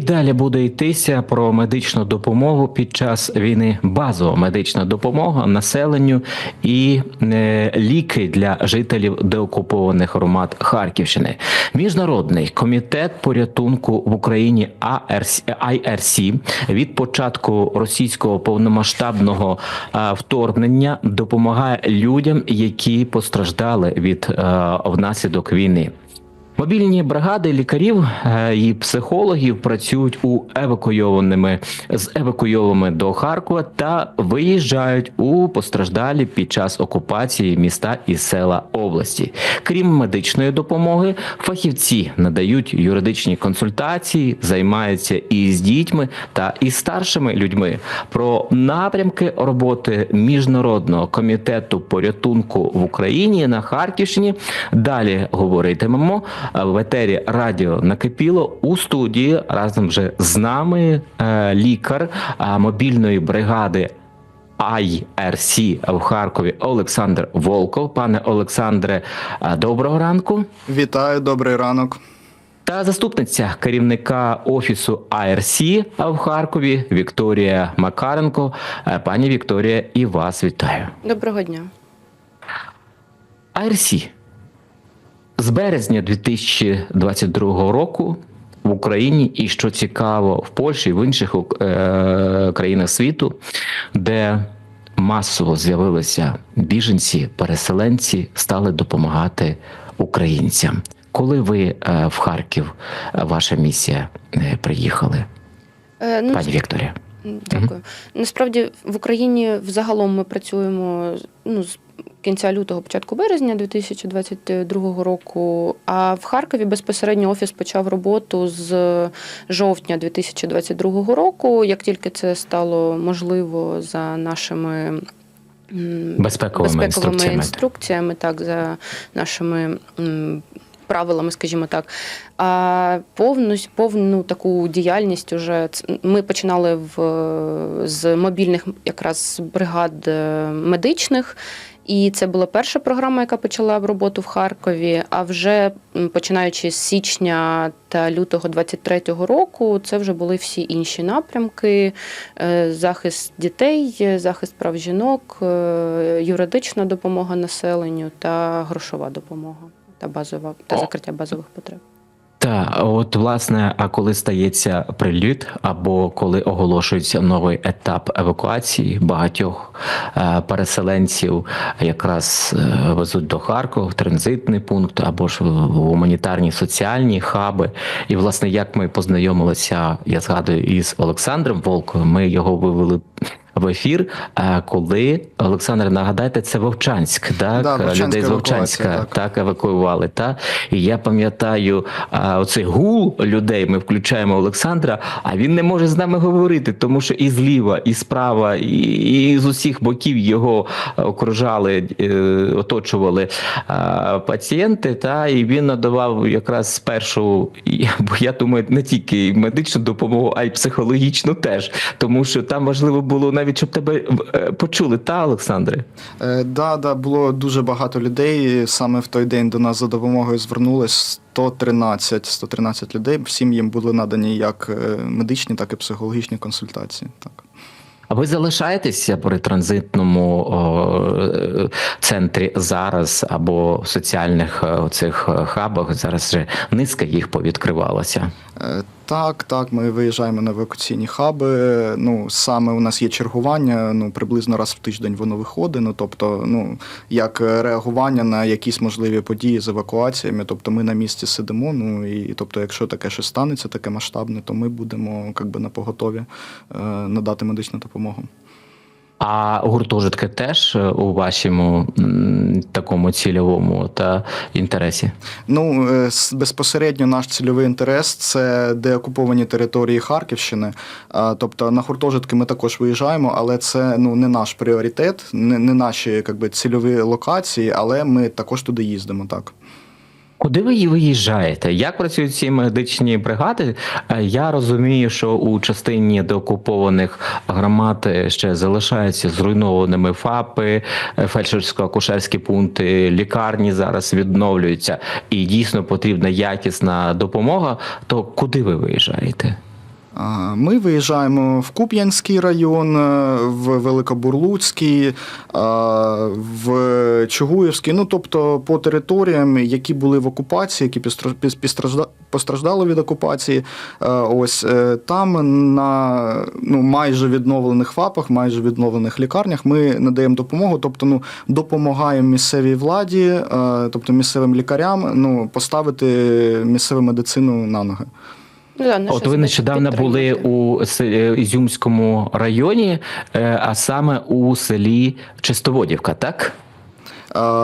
Далі буде йтися про медичну допомогу під час війни, базова медична допомога населенню і е, ліки для жителів деокупованих громад Харківщини. Міжнародний комітет порятунку в Україні IRC від початку російського повномасштабного е, вторгнення допомагає людям, які постраждали від е, внаслідок війни. Мобільні бригади лікарів е, і психологів працюють у евакуйованими з евакуйованими до Харкова та виїжджають у постраждалі під час окупації міста і села області. Крім медичної допомоги, фахівці надають юридичні консультації, займаються і з дітьми та і старшими людьми. Про напрямки роботи міжнародного комітету порятунку в Україні на Харківщині далі говоритимемо в етері радіо накипіло у студії разом вже з нами е, лікар е, мобільної бригади. IRC в Харкові Олександр Волков. Пане Олександре, е, доброго ранку. Вітаю, добрий ранок. Та заступниця керівника офісу IRC в Харкові Вікторія Макаренко. Е, Пані Вікторія, і вас вітаю. Доброго дня. IRC з березня 2022 року в Україні, і що цікаво, в Польщі і в інших е, країнах світу, де масово з'явилися біженці, переселенці, стали допомагати українцям. Коли ви е, в Харків, е, ваша місія е, приїхали, Е, ну, пані Вікторія? Дякую. Насправді в Україні взагалом ми працюємо ну, з кінця лютого, початку березня 2022 року. А в Харкові безпосередньо офіс почав роботу з жовтня 2022 року. Як тільки це стало можливо за нашими м, Безпековими інструкціями. інструкціями, так, за нашими. Правилами, скажімо так, а повну повну таку діяльність уже ми починали в з мобільних якраз бригад е, медичних, і це була перша програма, яка почала роботу в Харкові. А вже починаючи з січня та лютого 23-го року, це вже були всі інші напрямки: е, захист дітей, захист прав жінок, е, юридична допомога населенню та грошова допомога та базова та закриття базових потреб. Та от власне, а коли стається приліт, або коли оголошується новий етап евакуації багатьох е, переселенців, якраз е, везуть до Харкова в транзитний пункт, або ж в гуманітарні соціальні хаби. І власне, як ми познайомилися, я згадую із Олександром Волковим, ми його вивели. В ефір, е, коли Олександр, нагадайте, це Вовчанськ, так Да, Вовчанська людей з Вовчанська так. так. евакуювали. Та і я пам'ятаю, а, оцей гул людей. Ми включаємо Олександра, а він не може з нами говорити, тому що і зліва, і справа, і, і з усіх боків його окружали, е, оточували пацієнти. Та і він надавав якраз спершу, і- бо я думаю, не тільки медичну допомогу, а й психологічну теж, тому що там важливо було навіть, щоб тебе е, почули, та Олександре. Е, да, да, було дуже багато людей. Саме в той день до нас за допомогою звернулись 113, 113 людей. Всім їм були надані як е, медичні, так і психологічні консультації. Так. А ви залишаєтеся при транзитному о, е, центрі зараз або в соціальних е, цих хабах? Зараз вже низка їх повідкривалася. Е, Так, так, ми виїжджаємо на евакуаційні хаби. Ну, саме у нас є чергування, ну, приблизно раз в тиждень воно виходить. Ну, тобто, ну, як реагування на якісь можливі події з евакуаціями. Тобто ми на місці сидимо. Ну і тобто, якщо таке щось станеться, таке масштабне, то ми будемо как би, на поготові е, надати медичну допомогу. А гуртожитки теж е, у вашому такому цільовому та інтересі? Ну, е, безпосередньо наш цільовий інтерес це деокуповані території Харківщини. Тобто на гуртожитки ми також виїжджаємо, але це ну, не наш пріоритет, не, не наші как би, цільові локації, але ми також туди їздимо. Так. Куди ви виїжджаєте? Як працюють ці медичні бригади? Е, Я розумію, що у частині деокупованих громад ще залишаються зруйнованими ФАПи, е, фельдшерсько-акушерські пункти, лікарні зараз відновлюються, і дійсно потрібна якісна допомога. То куди ви виїжджаєте? Ми виїжджаємо в Куп'янський район, е, в Великобурлуцький, в Чугуївський, ну тобто по територіям, які були в окупації, які постраждали від окупації. Е, Ось е, там на ну, майже відновлених ФАПах, майже відновлених лікарнях ми надаємо допомогу, тобто ну, допомагаємо місцевій владі, е, тобто місцевим лікарям, ну, поставити місцеву медицину на ноги. Ну, От ви нещодавно були у е, Ізюмському районі, е, а саме у селі Чистоводівка, так?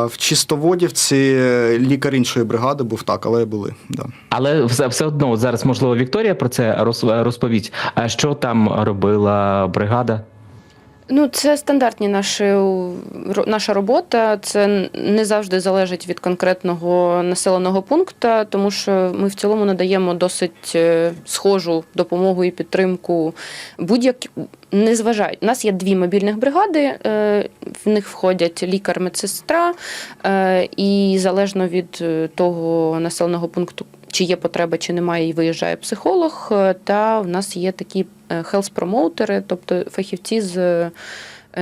В Чистоводівці лікар іншої бригади був так, але були. Да. Але все, все одно зараз, можливо, Вікторія про це розповість. А що там робила бригада? Ну, це стандартні наші наша робота. Це не завжди залежить від конкретного населеного пункту, тому що ми в цілому надаємо досить е, схожу допомогу і підтримку будь-як не зважають. У нас є дві мобільних бригади, е, в них входять лікар, медсестра, е, і залежно від того населеного пункту. Чи є потреба, чи немає, і виїжджає психолог. е, Та в нас є такі хелс-промоутери, тобто фахівці з е,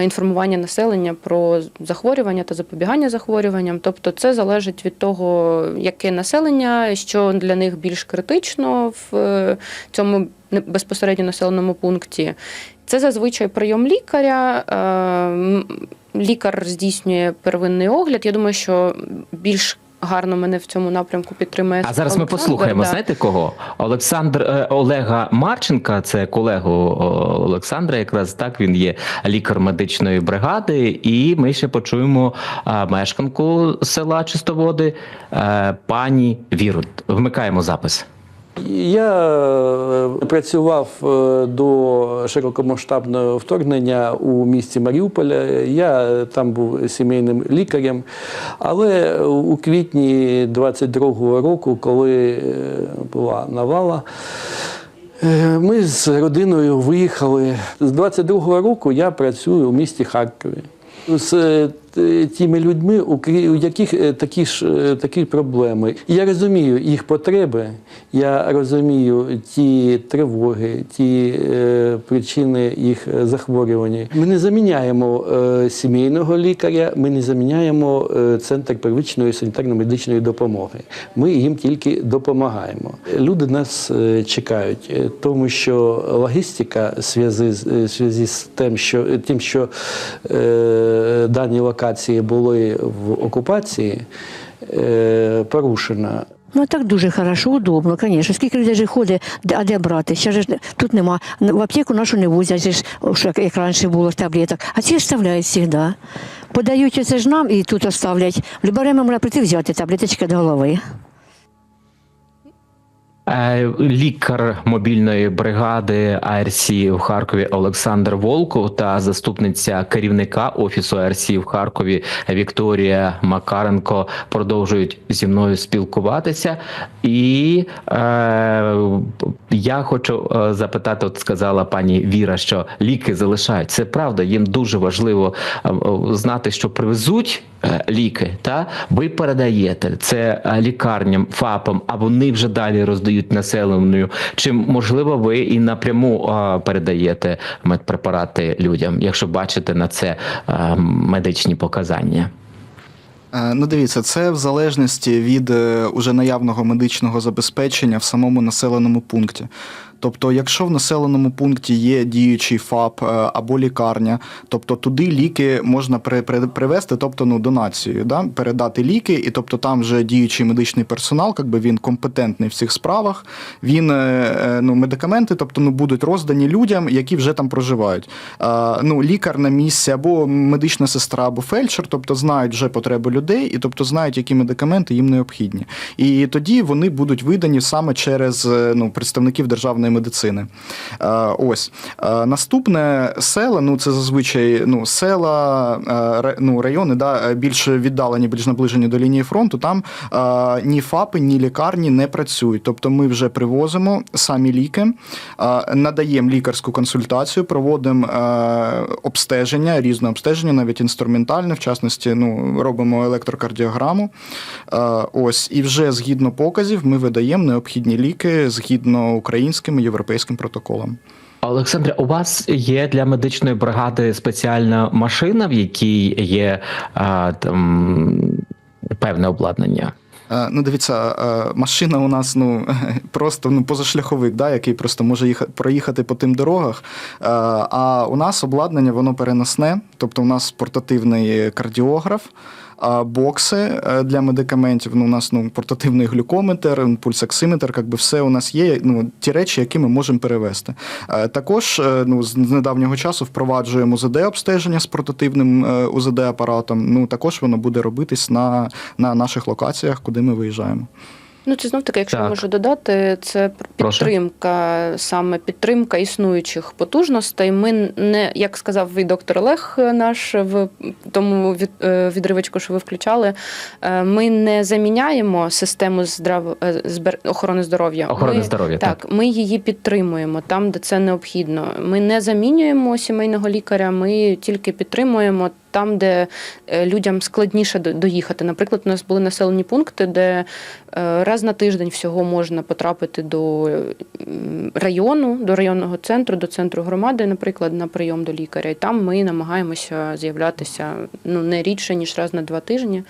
інформування населення про захворювання та запобігання захворюванням. Тобто, це залежить від того, яке населення, що для них більш критично в е, цьому безпосередньо населеному пункті. Це зазвичай прийом лікаря. Лікар здійснює первинний огляд. Я думаю, що більш гарно мене в цьому напрямку підтримує. А зараз ми послухаємо. да. Знаєте кого? Олександр е, Олега Марченка, це колегу Олександра. Якраз так він є лікар медичної бригади. І ми ще почуємо а, мешканку села Чистоводи, е, пані Віру. Вмикаємо запис. Я е, працював е, до широкомасштабного вторгнення у місті Маріуполя. Я там був сімейним лікарем. Але у квітні 22-го року, коли е, була навала, е, ми з родиною виїхали. З 22-го року я працюю у місті Харкові. З е, тими людьми, у яких е, такі ж е, такі проблеми. Я розумію їх потреби, я розумію ті тривоги, ті е, причини їх е, захворювання. Ми не заміняємо е, сімейного лікаря, ми не заміняємо е, центр первинної санітарно-медичної допомоги. Ми їм тільки допомагаємо. Люди нас е, чекають, е, тому що логістика зв'язи з е, зв'язі з тим, що тим, що е, дані локації були в окупації, е, порушена. Ну так дуже хорошо, удобно, звісно. Скільки людей же ходить, а де брати? Ще ж тут нема. В аптеку нашу не возять, як- раніше було таблеток. А ці ж вставляють завжди. Подають це ж нам і тут оставлять. В любе можна прийти взяти таблеточки до голови. Е, Лікар мобільної бригади АРС в Харкові Олександр Волков та заступниця керівника офісу АРС в Харкові Вікторія Макаренко продовжують зі мною спілкуватися. І е, я хочу е, запитати, от сказала пані Віра, що ліки залишають. Це правда, їм дуже важливо е, знати, що привезуть ліки, та ви передаєте це е, лікарням, ФАПам, а вони вже далі роздають населенню. Чи можливо ви і напряму е, передаєте медпрепарати людям, якщо бачите на це е, медичні показання? Е, Ну, дивіться, це в залежності від е, уже наявного медичного забезпечення в самому населеному пункті. Тобто, якщо в населеному пункті є діючий ФАП е, або лікарня, тобто туди ліки можна при, при, привезти, тобто ну, донацією, да? передати ліки, і тобто там вже діючий медичний персонал, якби він компетентний в цих справах. Він е, е, ну, медикаменти, тобто ну, будуть роздані людям, які вже там проживають. Ну, лікар на місці або медична сестра, або фельдшер, тобто знають вже потреби людей. і тобто знають, які медикаменти їм необхідні. І тоді вони будуть видані саме через ну, представників державної медицини. Е, Ось Е, наступне села, ну це зазвичай ну, села, е, ну, райони, да, більш віддалені, більш наближені до лінії фронту. Там ні ФАПи, ні лікарні не працюють. Тобто ми вже привозимо самі ліки, надаємо лікарську консультацію, проводимо обстеження, різне обстеження, навіть інструментальне, в частності, ну, робимо електрокардіограму. Ось, і вже згідно показів ми видаємо необхідні ліки згідно українським і європейським протоколам. Олександре, у вас є для медичної бригади спеціальна машина, в якій є а, там, певне обладнання? Е, Ну, дивіться, е, машина у нас ну просто ну позашляховик, да, який просто може їхати проїхати по тим дорогах. Е, А у нас обладнання воно переносне, тобто у нас портативний кардіограф. Бокси е, для медикаментів. Ну, у нас ну, портативний глюкометр, пульсоксиметр, як би все у нас є. Ну, ті речі, які ми можемо перевести. Е, Також е, ну, з недавнього часу впроваджуємо УЗД обстеження з портативним УЗД апаратом. Ну також воно буде робитись на, на наших локаціях, куди ми виїжджаємо. Ну, це знов таки, якщо Так. можу додати, це Прошу. підтримка, саме підтримка існуючих потужностей. Ми не, як сказав і доктор Олег наш в тому від, е, відривочку, що ви включали, е, ми не заміняємо систему здрав... е, збер... охорони здоров'я. Охорони Ми- здоров'я, так. Так, ми її підтримуємо там, де це необхідно. Ми не замінюємо сімейного лікаря, ми тільки підтримуємо там, де е, людям складніше доїхати. Наприклад, у нас були населені пункти, де е, раз на тиждень всього можна потрапити до району, до районного центру, до центру громади, наприклад, на прийом до лікаря. І там ми намагаємося з'являтися ну не рідше ніж раз на два тижні.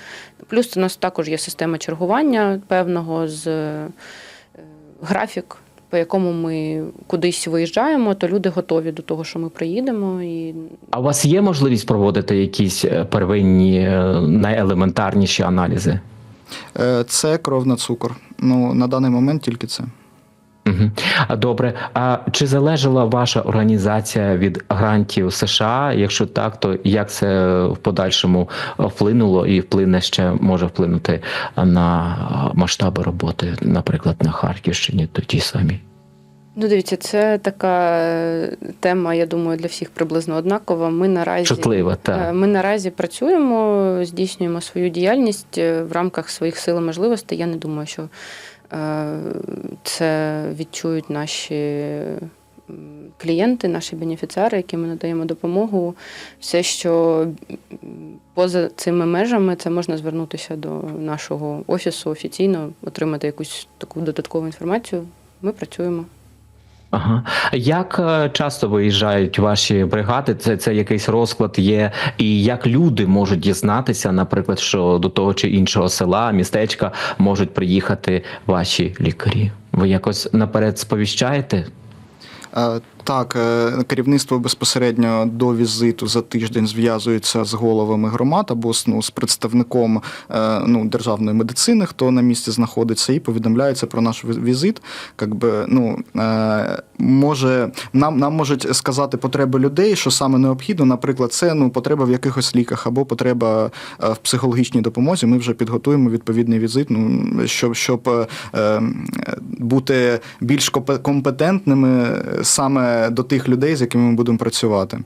Плюс у нас також є система чергування певного з е, графік. По якому ми кудись виїжджаємо, то люди готові до того, що ми приїдемо, і А у вас є можливість проводити якісь е, первинні е, найелементарніші аналізи? Е, Це кров на цукор. Ну, на даний момент тільки це. Угу. А добре. А чи залежала ваша організація від грантів США? Якщо так, то як це в подальшому вплинуло і вплине ще може вплинути на масштаби роботи, наприклад, на Харківщині, то ті самі? Ну, дивіться, це така е, тема, я думаю, для всіх приблизно однакова. Ми наразі Чутлива, е, так. ми наразі працюємо, здійснюємо свою діяльність е, в рамках своїх сил і можливостей. Я не думаю, що це відчують наші клієнти, наші бенефіціари, яким ми надаємо допомогу. Все, що поза цими межами, це можна звернутися до нашого офісу офіційно, отримати якусь таку додаткову інформацію. Ми працюємо. Ага. Як е, часто виїжджають ваші бригади? Це, це якийсь розклад є, і як люди можуть дізнатися, наприклад, що до того чи іншого села, містечка можуть приїхати ваші лікарі? Ви якось наперед сповіщаєте? Так, е, керівництво безпосередньо до візиту за тиждень зв'язується з головами громад або ну, з представником е, ну, державної медицини, хто на місці знаходиться, і повідомляється про наш візит. Как би, ну, е, може, нам, нам можуть сказати потреби людей, що саме необхідно. Наприклад, це ну, потреба в якихось ліках або потреба в психологічній допомозі. Ми вже підготуємо відповідний візит, ну, щоб, щоб бути більш компе- компетентними саме до тих людей, з якими ми будемо працювати.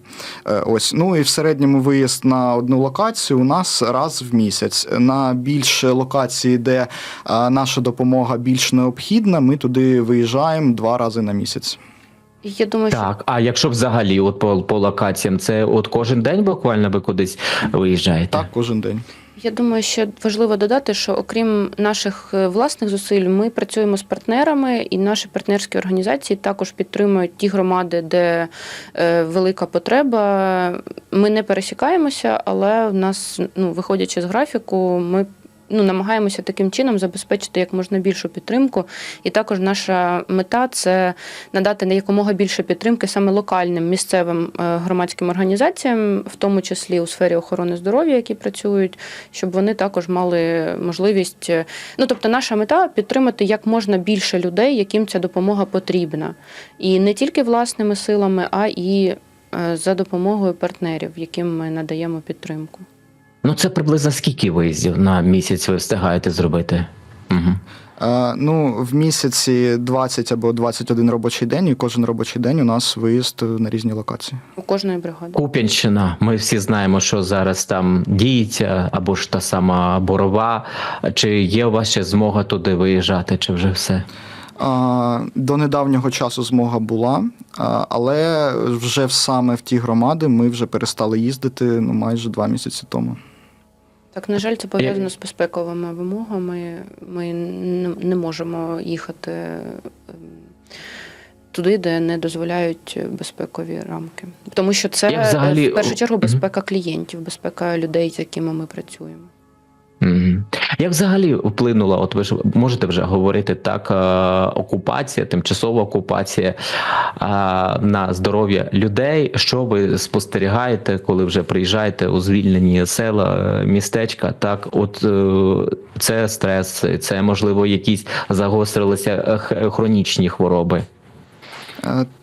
Е, Ось ну і в середньому виїзд на одну локацію у нас раз в місяць. На більш локації, де е, наша допомога більш необхідна, ми туди виїжджаємо два рази на місяць. Я думаю, що Так, а якщо взагалі, от по, по локаціям, це от кожен день буквально ви кудись виїжджаєте? Так, кожен день. Я думаю, що важливо додати, що окрім наших е, власних зусиль, ми працюємо з партнерами, і наші партнерські організації також підтримують ті громади, де е, велика потреба. Ми не пересікаємося, але в нас, ну, виходячи з графіку, ми. Ну, намагаємося таким чином забезпечити як можна більшу підтримку. І також наша мета це надати на якомога більше підтримки саме локальним місцевим е, громадським організаціям, в тому числі у сфері охорони здоров'я, які працюють, щоб вони також мали можливість. е, Ну тобто, наша мета підтримати як можна більше людей, яким ця допомога потрібна, і не тільки власними силами, а і е, за допомогою партнерів, яким ми надаємо підтримку. Ну, це приблизно скільки виїздів на місяць ви встигаєте зробити? Угу. Е, ну, в місяці 20 або 21 робочий день, і кожен робочий день у нас виїзд на різні локації. У кожної бригади. Куп'янщина. Ми всі знаємо, що зараз там діється, або ж та сама борова. Чи є у вас ще змога туди виїжджати, чи вже все? А, До недавнього часу змога була, але вже в- саме в ті громади ми вже перестали їздити ну, майже два місяці тому. Так, на жаль, це пов'язано з безпековими вимогами. Ми не, можемо їхати ем, туди, де не дозволяють безпекові рамки. Тому що це взагалі- е, в першу чергу безпека клієнтів, безпека людей, з якими ми працюємо. Як взагалі вплинула, от ви ж можете вже говорити так, е, окупація, тимчасова окупація е, на здоров'я людей? Що ви спостерігаєте, коли вже приїжджаєте у звільнені села, е, містечка? Так, от це стрес, це можливо якісь загострилися хронічні хвороби.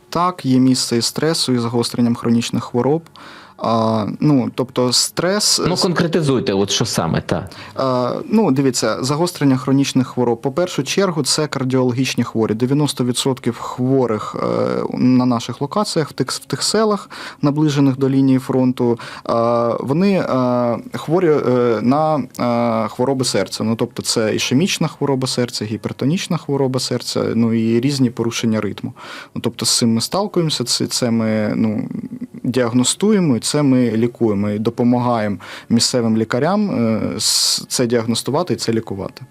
Так, є місце і стресу, і загостренням хронічних хвороб. А, ну, тобто стрес. Ну конкретизуйте, от що саме так. Е, Ну, дивіться, загострення хронічних хвороб. По першу чергу, це кардіологічні хворі. 90% хворих е, на наших локаціях, в тих, в тих селах, наближених до лінії фронту, е, вони е, хворі е, на е, хвороби серця. Ну, тобто, це ішемічна хвороба серця, гіпертонічна хвороба серця, ну і різні порушення ритму. Ну, тобто, з цим ми сталкуємося, це, це ми ну, діагностуємо, і це ми лікуємо і допомагаємо місцевим лікарям е, це діагностувати і це лікувати.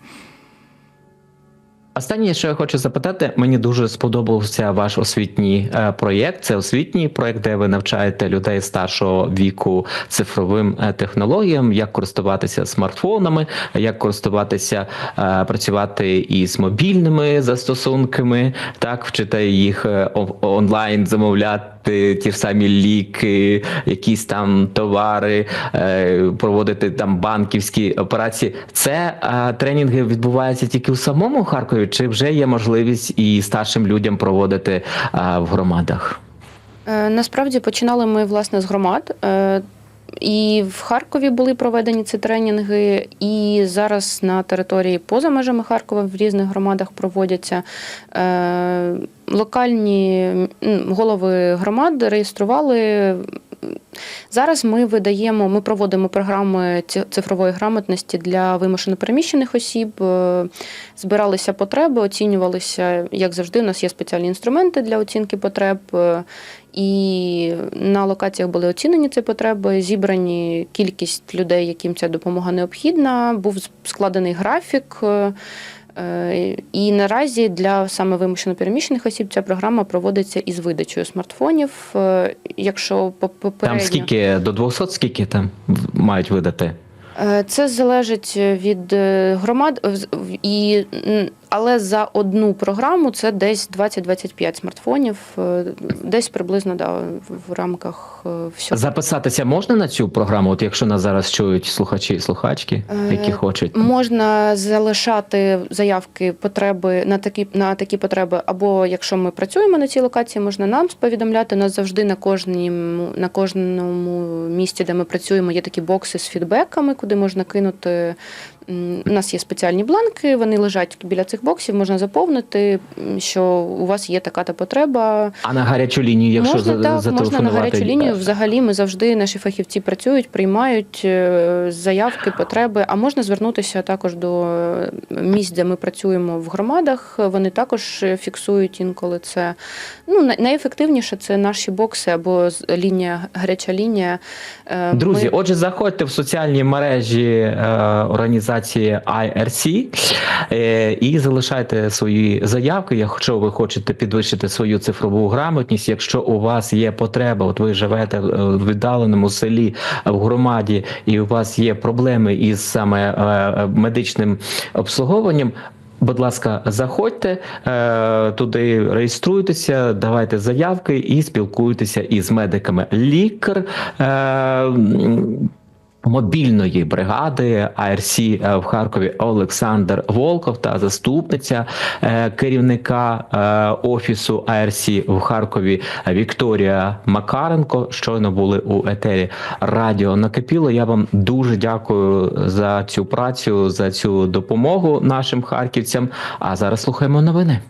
Останнє, що я хочу запитати, мені дуже сподобався ваш освітній е, проєкт. Це освітній проєкт, де ви навчаєте людей старшого віку цифровим е, технологіям, як користуватися смартфонами, як користуватися, працювати із мобільними застосунками, так вчите їх онлайн замовляти. Ті ж самі ліки, якісь там товари, е, проводити там банківські операції. Це е, тренінги відбуваються тільки у самому Харкові, чи вже є можливість і старшим людям проводити е, в громадах? Насправді починали ми власне з громад. Е, І в Харкові були проведені ці тренінги, і зараз на території поза межами Харкова в різних громадах проводяться. Е, Локальні голови громад реєстрували. Зараз ми видаємо, ми проводимо програми цифрової грамотності для вимушено переміщених осіб. Е, Збиралися потреби, оцінювалися, як завжди, у нас є спеціальні інструменти для оцінки потреб. І на локаціях були оцінені ці потреби, зібрані кількість людей, яким ця допомога необхідна. Був складений графік. е, І наразі для саме вимушено переміщених осіб ця програма проводиться із видачею смартфонів. Е, Якщо по- попередньо... Там скільки до 200, скільки там мають видати? Е, Це залежить від громад, і, але за одну програму це десь 20-25 смартфонів, е, десь приблизно да, в- рамках е, всього. Записатися можна на цю програму, от якщо нас зараз чують слухачі і слухачки, які Е, хочуть. Можна залишати заявки потреби на такі на такі потреби, або якщо ми працюємо на цій локації, можна нам повідомляти. У нас завжди на кожному на кожному місці, де ми працюємо, є такі бокси з фідбеками, куди можна кинути. У нас є спеціальні бланки, вони лежать біля цих боксів. Можна заповнити, що у вас є така та потреба. А на гарячу лінію, якщо можна за- так, можна на гарячу лінію. Взагалі, ми завжди наші фахівці працюють, приймають е, заявки, потреби. А можна звернутися також до е, місць, де ми працюємо в громадах. Вони також е, фіксують інколи це. Ну найефективніше це наші бокси або лінія, гаряча лінія. Друзі, ми- отже, заходьте в соціальні мережі е, організації IRC е, і залишайте свої заявки. Якщо ви хочете підвищити свою цифрову грамотність, якщо у вас є потреба, от ви живете в віддаленому селі в громаді, і у вас є проблеми із саме е, медичним обслуговуванням. Будь ласка, заходьте е, туди, реєструйтеся, давайте заявки і спілкуйтеся із медиками. Лікар. Мобільної бригади АРС е, в Харкові Олександр Волков та заступниця е, керівника е, офісу АРС в Харкові Вікторія Макаренко. Щойно були у етері Радіо Накипіло. Я вам дуже дякую за цю працю, за цю допомогу нашим харківцям. А зараз слухаємо новини.